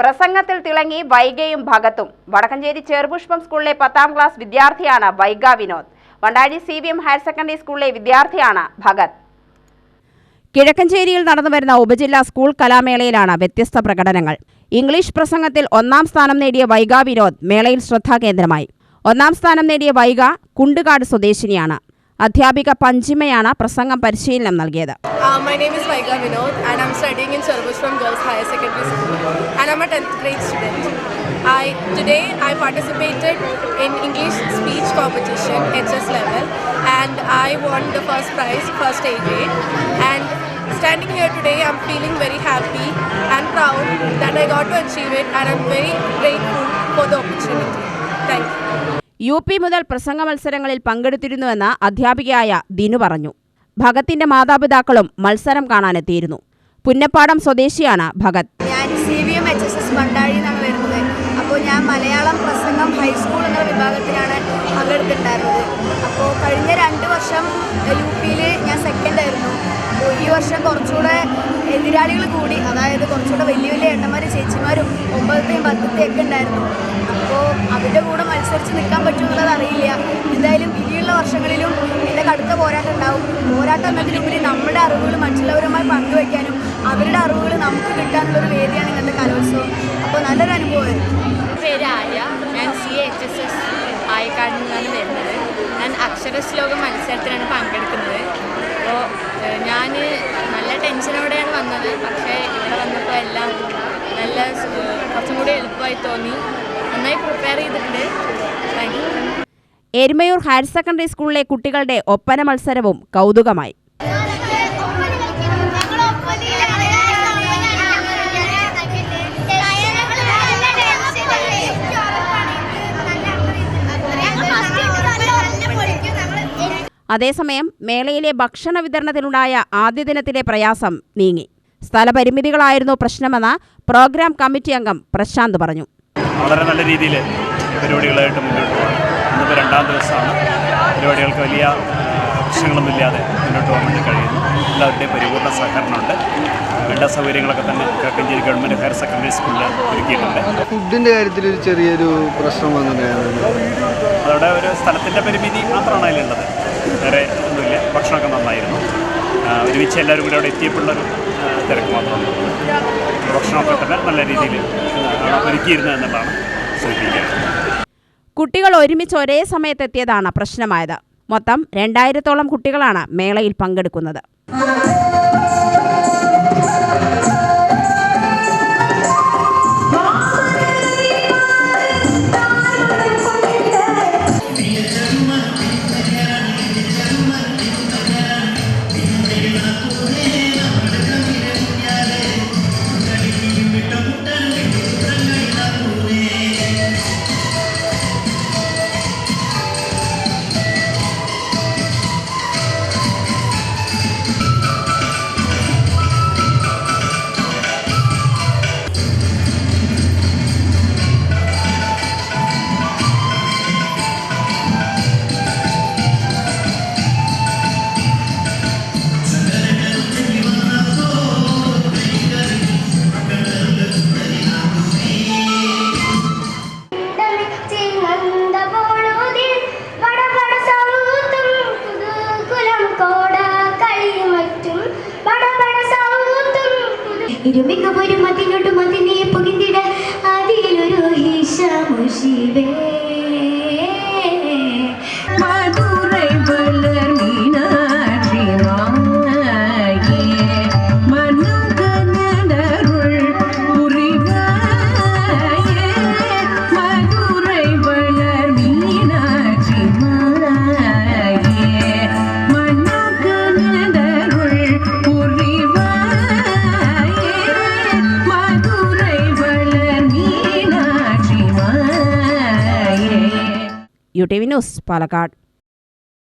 പ്രസംഗത്തിൽ തിളങ്ങി വൈഗയും ഭഗത്തും. വടക്കഞ്ചേരി ചെറുപുഷ്പം സ്കൂളിലെ പത്താം ക്ലാസ് വിദ്യാർത്ഥിയാണ് Vaiga Vinod. Vandazhi C V M higher secondary സ്കൂളിലെ വിദ്യാർത്ഥിയാണ് ഭഗത്. കിഴക്കഞ്ചേരിയിൽ നടന്നുവരുന്ന ഉപജില്ലാ സ്കൂൾ കലാമേളയിലാണ് വ്യത്യസ്ത പ്രകടനങ്ങൾ. ഇംഗ്ലീഷ് പ്രസംഗത്തിൽ ഒന്നാം സ്ഥാനം നേടിയ വൈഗ വിനോദ് മേളയിൽ ശ്രദ്ധാകേന്ദ്രമായി. ഒന്നാം സ്ഥാനം നേടിയ വൈഗ കുണ്ടുകാട് സ്വദേശിനിയാണ്. അധ്യാപിക പഞ്ചിമയാണ് പ്രസംഗം പരിശീലനം നൽകിയത് Uh, my name is Vaika Vinod and I'm studying in Sarvashram Girls Higher Secondary School and I'm a 10th grade student. I today I participated in English speech competition HS level and I won the first prize first A grade and standing here today I'm feeling very happy and proud that I got to achieve it and I'm very grateful for the opportunity. Thank you. U P മുതൽ പ്രസംഗ മത്സരങ്ങളിൽ പങ്കെടുത്തിരുന്നുവെന്ന് അധ്യാപികയായ ദിനു പറഞ്ഞു. ഭഗത്തിന്റെ മാതാപിതാക്കളും മത്സരം കാണാനെത്തിയിരുന്നു. പുന്നപ്പാടം സ്വദേശിയാണ് ഭഗത്. ഞാൻ മലയാളം പ്രസംഗം ഹൈസ്കൂൾ എന്ന വിഭാഗത്തിലാണ് പങ്കെടുത്തിട്ടുണ്ടായിരുന്നത്. അപ്പോൾ കഴിഞ്ഞ രണ്ട് വർഷം യു പിയിൽ ഞാൻ സെക്കൻഡ് ആയിരുന്നു. അപ്പോൾ ഈ വർഷം കുറച്ചുകൂടെ എതിരാളികൾ കൂടി അതായത് കുറച്ചുകൂടെ വലിയ വലിയ ഏട്ടന്മാരും ചേച്ചിമാരും ഒമ്പതത്തെയും പത്തത്തെയും ഒക്കെ ഉണ്ടായിരുന്നു. അപ്പോൾ അവരുടെ കൂടെ മത്സരിച്ച് നിൽക്കാൻ പറ്റുമെന്നുള്ളത് അറിയില്ല. എന്തായാലും ഇനിയുള്ള വർഷങ്ങളിലും ഇതിന്റെ കടുത്ത പോരാട്ടം ഉണ്ടാവും. പോരാട്ടം എന്നതിലുപരി നമ്മുടെ അറിവുകൾ മറ്റുള്ളവരുമായി പങ്കുവയ്ക്കാനും അവരുടെ അറിവുകൾ നമുക്ക് കിട്ടാനുള്ളൊരു വേദിയാണ് ഇന്നത്തെ കലോത്സവം. അപ്പോൾ നല്ലൊരു അനുഭവമായിരുന്നു. പേര് ആര്യ. ഞാൻ C H S S Ayakkad നിന്നാണ് വരുന്നത്. ഞാൻ അക്ഷരശ്ലോക മത്സരത്തിലാണ് പങ്കെടുക്കുന്നത്. അപ്പോൾ ഞാൻ നല്ല ടെൻഷനോടെയാണ് വന്നത്. പക്ഷേ ഇവിടെ വന്നപ്പോൾ എല്ലാം നല്ല കുറച്ചും കൂടി എളുപ്പമായി തോന്നി. എരുമയൂർ ഹയർ സെക്കൻഡറി സ്കൂളിലെ കുട്ടികളുടെ ഒപ്പന മത്സരവും കൗതുകമായി. അതേസമയം മേളയിലെ ഭക്ഷണ വിതരണത്തിലുണ്ടായ ആദ്യ ദിനത്തിലെ പ്രയാസം നീങ്ങി. സ്ഥലപരിമിതികളായിരുന്നു പ്രശ്നമെന്ന് പ്രോഗ്രാം കമ്മിറ്റി അംഗം പ്രശാന്ത് പറഞ്ഞു. വളരെ നല്ല രീതിയിൽ പരിപാടികളായിട്ട് മുന്നോട്ട് പോകണം. ഇന്നിപ്പോൾ രണ്ടാം ദിവസമാണ്. പരിപാടികൾക്ക് വലിയ പ്രശ്നങ്ങളൊന്നുമില്ലാതെ മുന്നോട്ട് പോകാൻ വേണ്ടി കഴിയുന്നു. എല്ലാവരുടെയും പരിപൂർണ സഹകരണമുണ്ട്. വേണ്ട സൗകര്യങ്ങളൊക്കെ തന്നെ കിഴക്കഞ്ചേരി ഗവൺമെന്റ് ഹയർ സെക്കൻഡറി സ്കൂളിൽ ഒരുക്കിയിട്ടുണ്ട്. ഫുഡിന്റെ കാര്യത്തിൽ ഒരു ചെറിയൊരു പ്രശ്നം വന്നിട്ടുണ്ടായിരുന്നു. അവിടെ ഒരു സ്ഥലത്തിന്റെ പരിമിതി മാത്രമാണ് അതിലുള്ളത്. വേറെ ഒന്നുമില്ല. ഭക്ഷണമൊക്കെ നന്നായിരുന്നു. ഒരുമിച്ച് എല്ലാവരും കൂടി അവിടെ എത്തിയപ്പോഴുള്ളൊരു ഒരു തിരക്ക് മാത്രമാണ്. ഭക്ഷണമൊക്കെ തന്നെ നല്ല രീതിയിൽ ഒരുക്കിയിരുന്നു എന്നുള്ളതാണ് സൂചിപ്പിക്കുന്നത്. കുട്ടികൾ ഒരുമിച്ച് ഒരേ സമയത്തെത്തിയതാണ് പ്രശ്നമായത്. മൊത്തം രണ്ടായിരത്തോളം കുട്ടികളാണ് മേളയിൽ പങ്കെടുക്കുന്നത്. ഇരുമിക വരും അതിനോട്ടും അതിനെ പുകിന്തിട. അതിലൊരു ഈശാ മുഷീവേ യു ന്യൂസ് പാലക്കാട്.